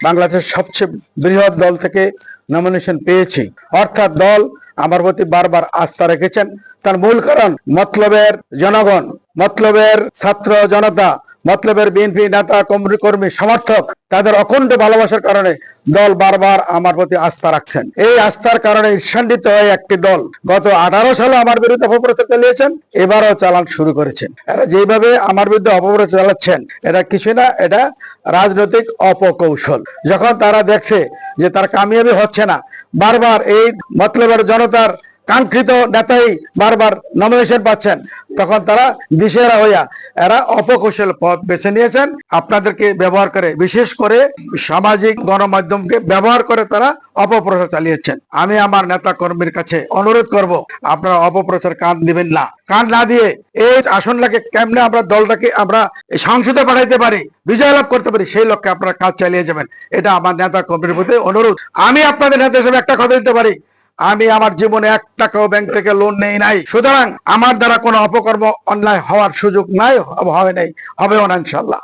বাংলাদেশের সবচেয়ে বৃহৎ দল থেকে নমিনেশন পেয়েছি। অর্থাৎ দল আমার প্রতি বারবার আস্থা রেখেছেন। তার মূল কারণ মতলবের জনগণ, মতলবের ছাত্র জনতা মতলবের বিএনপি নেতা কর্মী, সমর্থক, তাদের অখণ্ড ভালোবাসার কারণে দল বারবার আমার প্রতি আস্থা রাখছেন। এই আস্থার কারণে ঈর্ষান্বিত হয়ে একটি দল গত আঠারো সালে আমার বিরুদ্ধে অপপ্রচার চালিয়েছেন, এবারও চালান শুরু করেছেন। এরা যেভাবে আমার বিরুদ্ধে অপপ্রচার চালাচ্ছেন, এটা কিছু না, এটা রাজনৈতিক অপকৌশল। যখন তারা দেখছে যে তার কামিয়াবি হচ্ছে না, বারবার এই মতলবের জনতার কাঙ্ক্ষিত নেতাই বারবার নমিনেশন পাচ্ছেন, তখন তারা দিশেরা হইয়া এরা অপকৌশল পথ বেছে নিয়েছেন। আপনাদেরকে ব্যবহার করে, বিশেষ করে সামাজিক গণমাধ্যমকে ব্যবহার করে তারা অপপ্রচার চালিয়েছেন। আমি আমার নেতা কর্মীর কাছে অনুরোধ করব, আপনারা অপপ্রচার কান দিবেন না। কান না দিয়ে এই আসনটাকে কেমনে আমরা দলটাকে আমরা সংসদে পাঠাইতে পারি, বিজয় লাভ করতে পারি, সেই লক্ষ্যে আপনারা কাজ চালিয়ে যাবেন। এটা আমার নেতা কর্মীর প্রতি অনুরোধ। আমি আপনাদের নেতা হিসেবে একটা কথা দিতে পারি আমি আমার জীবনে এক টাকাও ব্যাংক থেকে লোন নেই নাই। সুতরাং আমার দ্বারা কোনো অপকর্ম অন্যায় হওয়ার সুযোগ নাই, হবে নাই, হবেও না ইনশাল্লাহ